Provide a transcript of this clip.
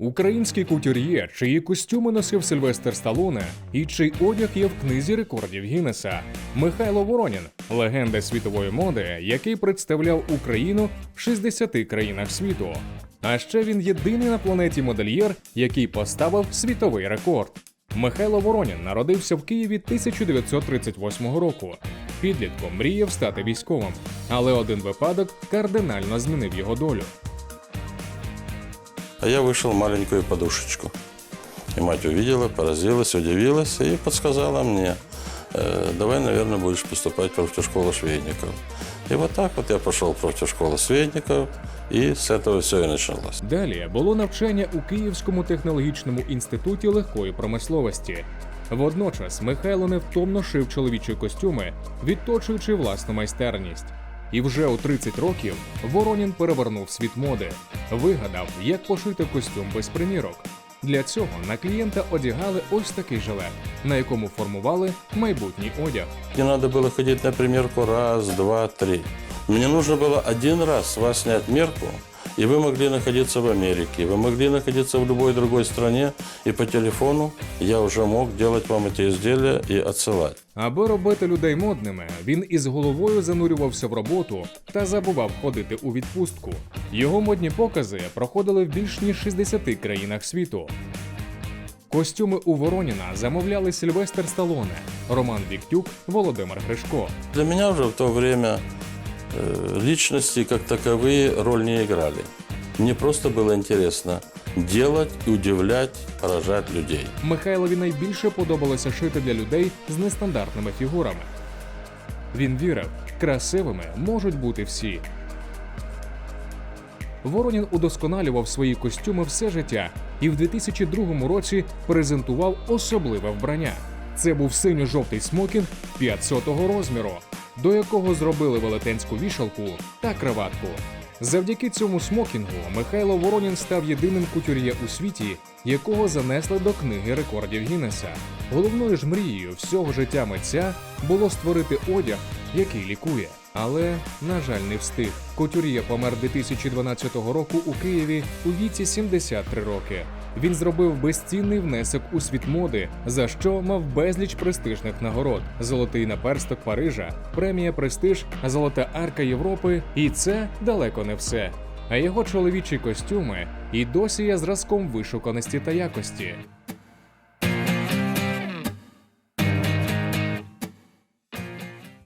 Український кутюр'є, чиї костюми носив Сильвестр Сталоне і чий одяг є в книзі рекордів Гіннеса. Михайло Воронін, легенда світової моди, який представляв Україну в 60 країнах світу. А ще він єдиний на планеті модельєр, який поставив світовий рекорд. Михайло Воронін народився в Києві 1938 року. Підлітком мріяв стати військовим, але один випадок кардинально змінив його долю А я вышел маленькую подушечку. И мать увидела, поразилась, удивилась и подсказала мне, «Э, давай, наверное, будешь поступать в профтехшколу швейников. И вот так вот я пошел в профтехшколу швейников, и с этого все и началось. Далі було навчання у Київському технологічному інституті легкої промисловості. Водночас Михайло невтомно шив чоловічі костюми, відточуючи власну майстерність. І вже у 30 років Воронін перевернув світ моди, вигадав, як пошити костюм без примірок. Для цього на клієнта одягали ось такий жилет, на якому формували майбутній одяг. Не надо було ходити на примірку раз, два, три. Мені нужно було один раз вас зняти мерку, и вы могли находиться в Америке, вы могли находиться в любой другой стране, и по телефону я уже мог делать вам эти изделия и отсылать. Аби робити людей модними, він із головою занурювався в роботу та забував ходити у відпустку. Його модні покази проходили в більш ніж 60 країнах світу. Костюми у Вороніна замовляли Сильвестр Сталоне, Роман Віктюк, Володимир Гришко. Для меня уже в то время э, личности как таковые роль не играли. Мне просто было интересно делать, удивлять, поражать людей. Михайлові найбільше подобалося шити для людей з нестандартними фігурами. Він вірив, красивими можуть бути всі. Воронін удосконалював свої костюми все життя і в 2002 році презентував особливе вбрання. Це був синьо-жовтий смокінг 500-го розміру, до якого зробили велетенську вішалку та краватку. Завдяки цьому смокінгу Михайло Воронін став єдиним кутюр'є у світі, якого занесли до книги рекордів Гіннеса. Головною ж мрією всього життя митця було створити одяг, який лікує. Але, на жаль, не встиг. Кутюр'є помер 2012 року у Києві у віці 73 роки. Він зробив безцінний внесок у світ моди, за що мав безліч престижних нагород: золотий наперсток Парижа, премія Престиж, Золота арка Європи. І це далеко не все. А його чоловічі костюми і досі є зразком вишуканості та якості.